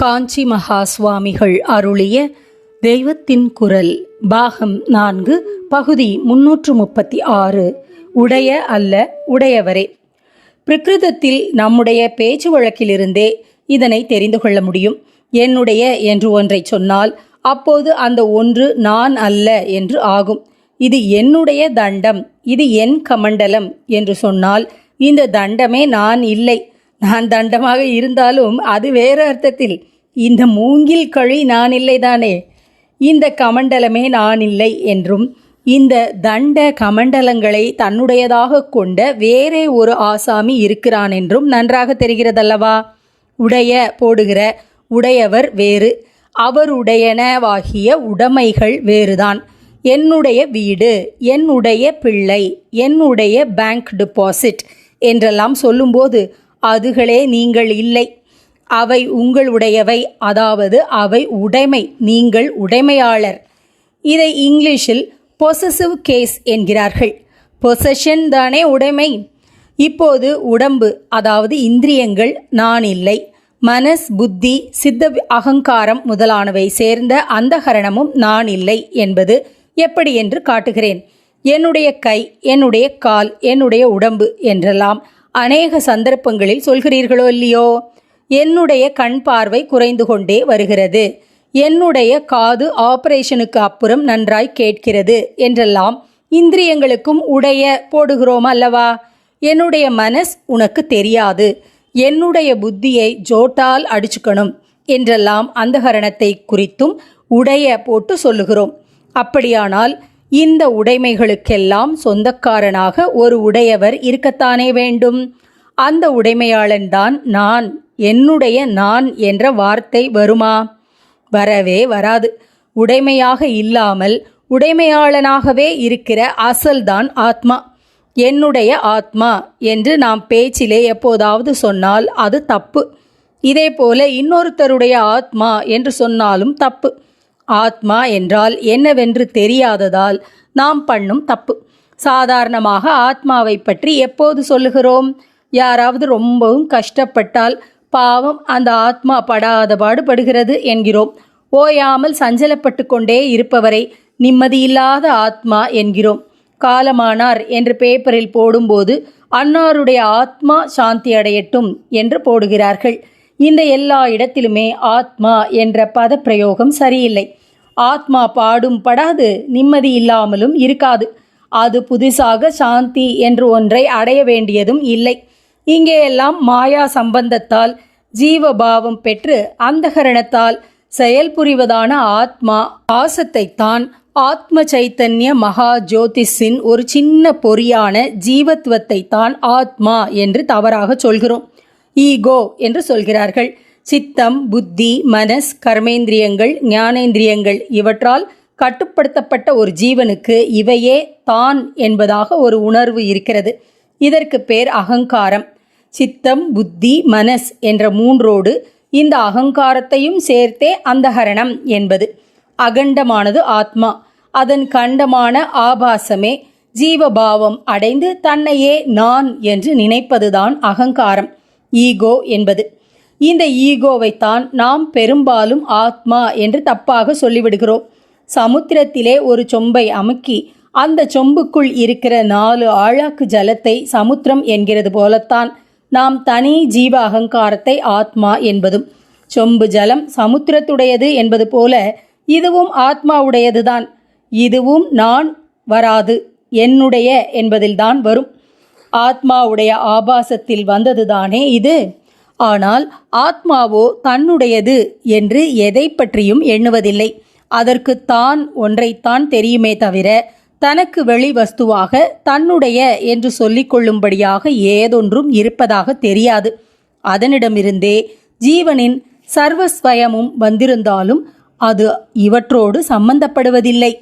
காஞ்சி மகா சுவாமிகள் அருளிய தெய்வத்தின் குரல் பாகம் நான்கு பகுதி முன்னூற்று முப்பத்தி ஆறு உடைய அல்ல உடையவரே. பிரகிருதத்தில் நம்முடைய பேச்சு வழக்கிலிருந்தே இதனை தெரிந்து கொள்ள முடியும். என்னுடைய என்று ஒன்றை சொன்னால் அப்போது அந்த ஒன்று நான் அல்ல என்று ஆகும். இது என்னுடைய தண்டம் இது என் கமண்டலம் என்று சொன்னால் இந்த தண்டமே நான் இல்லை. நான் தண்டமாக இருந்தாலும் அது வேறு அர்த்தத்தில் இந்த மூங்கில் கழி நான் இல்லைதானே? இந்த கமண்டலமே நான் இல்லை என்றும் இந்த தண்ட கமண்டலங்களை தன்னுடையதாக கொண்ட வேறே ஒரு ஆசாமி இருக்கிறான் என்றும் நன்றாக தெரிகிறதல்லவா? உடைய போடுகிற உடையவர் வேறு அவருடையனவாகிய உடைமைகள் வேறுதான். என்னுடைய வீடு என்னுடைய பிள்ளை என்னுடைய பேங்க் டிபாசிட் என்றெல்லாம் சொல்லும்போது அதுகளே நீங்கள் இல்லை. அவை உங்களுடையவை அதாவது அவை உடைமை நீங்கள் உடைமையாளர். இதை இங்கிலீஷில் பொசசிவ் கேஸ் என்கிறார்கள். பொசஷன் தானே உடைமை. இப்போது உடம்பு அதாவது இந்திரியங்கள் நான் இல்லை. மனஸ் புத்தி சித்த அகங்காரம் முதலானவை சேர்ந்த அந்தகரணமும் நான் இல்லை என்பது எப்படி என்று காட்டுகிறேன். என்னுடைய கை என்னுடைய கால் என்னுடைய உடம்பு என்றெல்லாம் அநேக சந்தர்ப்பங்களில் சொல்கிறீர்களோ இல்லையோ? என்னுடைய கண் பார்வை குறைந்து கொண்டே வருகிறது. என்னுடைய காது ஆபரேஷனுக்கு அப்புறம் நன்றாய் கேட்கிறது என்றெல்லாம் இந்திரியங்களுக்கும் உடைய போடுகிறோம் அல்லவா? என்னுடைய மனஸ் உனக்கு தெரியாது. என்னுடைய புத்தியை ஜோட்டால் அடிச்சுக்கணும் என்றெல்லாம் அந்தகரணத்தை குறித்தும் உடைய போட்டு சொல்லுகிறோம். அப்படியானால் இந்த உடைமைகளுக்கெல்லாம் சொந்தக்காரனாக ஒரு உடையவர் இருக்கத்தானே வேண்டும்? அந்த உடைமையாளன் தான் நான் என்னுடைய நான் என்ற வார்த்தை வருமா? வரவே வராது. உடைமையாக இல்லாமல் உடைமையாளனாகவே இருக்கிற அசல்தான் ஆத்மா. என்னுடைய ஆத்மா என்று நாம் பேச்சிலே எப்போதாவது சொன்னால் அது தப்பு. இதே போல இன்னொருத்தருடைய ஆத்மா என்று சொன்னாலும் தப்பு. ஆத்மா என்றால் என்னவென்று தெரியாததால் நாம் பண்ணும் தப்பு. சாதாரணமாக ஆத்மாவை பற்றி எப்போது சொல்லுகிறோம்? யாராவது ரொம்பவும் கஷ்டப்பட்டால் பாவம் அந்த ஆத்மா படாத பாடுபடுகிறது என்கிறோம். ஓயாமல் சஞ்சலப்பட்டு கொண்டே இருப்பவரை நிம்மதியில்லாத ஆத்மா என்கிறோம். காலமானார் என்று பேப்பரில் போடும்போது அன்னாருடைய ஆத்மா சாந்தி அடையட்டும் என்று போடுகிறார்கள். இந்த எல்லா இடத்திலுமே ஆத்மா என்ற பதப்பிரயோகம் சரியில்லை. ஆத்மா பாடும் படாது நிம்மதி இல்லாமலும் இருக்காது. அது புதுசாக சாந்தி என்று ஒன்றை அடைய வேண்டியதும் இல்லை. இங்கேயெல்லாம் மாயா சம்பந்தத்தால் ஜீவபாவம் பெற்று அந்தகரணத்தால் செயல்புரிவதான ஆத்மா பாசத்தைத்தான் ஆத்ம சைத்தன்ய மகா ஜோதிஷின் ஒரு சின்ன பொறியான ஜீவத்துவத்தை தான் ஆத்மா என்று தவறாக சொல்கிறோம். ஈகோ என்று சொல்கிறார்கள். சித்தம் புத்தி மனஸ் கர்மேந்திரியங்கள் ஞானேந்திரியங்கள் இவற்றால் கட்டுப்படுத்தப்பட்ட ஒரு ஜீவனுக்கு இவையே தான் என்பதாக ஒரு உணர்வு இருக்கிறது. இதற்கு பேர் அகங்காரம். சித்தம் புத்தி மனஸ் என்ற மூன்றோடு இந்த அகங்காரத்தையும் சேர்த்தே அந்தகரணம் என்பது. அகண்டமானது ஆத்மா. அதன் கண்டமான ஆபாசமே ஜீவபாவம் அடைந்து தன்னையே நான் என்று நினைப்பதுதான் அகங்காரம். ஈகோ என்பது. இந்த ஈகோவைத்தான் நாம் பெரும்பாலும் ஆத்மா என்று தப்பாக சொல்லிவிடுகிறோம். சமுத்திரத்திலே ஒரு சொம்பை அமுக்கி அந்த சொம்புக்குள் இருக்கிற நாலு ஆழாக்கு ஜலத்தை சமுத்திரம் என்கிறது போலத்தான் நாம் தனி ஜீவ அகங்காரத்தை ஆத்மா என்பதும். சொம்பு ஜலம் சமுத்திரத்துடையது என்பது போல இதுவும் ஆத்மாவுடையதுதான். இதுவும் நான் வராது என்னுடைய என்பதில்தான் வரும். ஆத்மாவுடைய ஆபாசத்தில் வந்ததுதானே இது? ஆனால் ஆத்மாவோ தன்னுடையது என்று எதை பற்றியும் எண்ணுவதில்லை. அதற்கு தான் ஒன்றைத்தான் தெரியுமே தவிர தனக்கு வெளி வஸ்துவாக தன்னுடைய என்று சொல்லிக்கொள்ளும்படியாக ஏதொன்றும் இருப்பதாக தெரியாது. அதனிடமிருந்தே ஜீவனின் சர்வஸ்வயமும் வந்திருந்தாலும் அது இவற்றோடு சம்பந்தப்படுவதில்லை.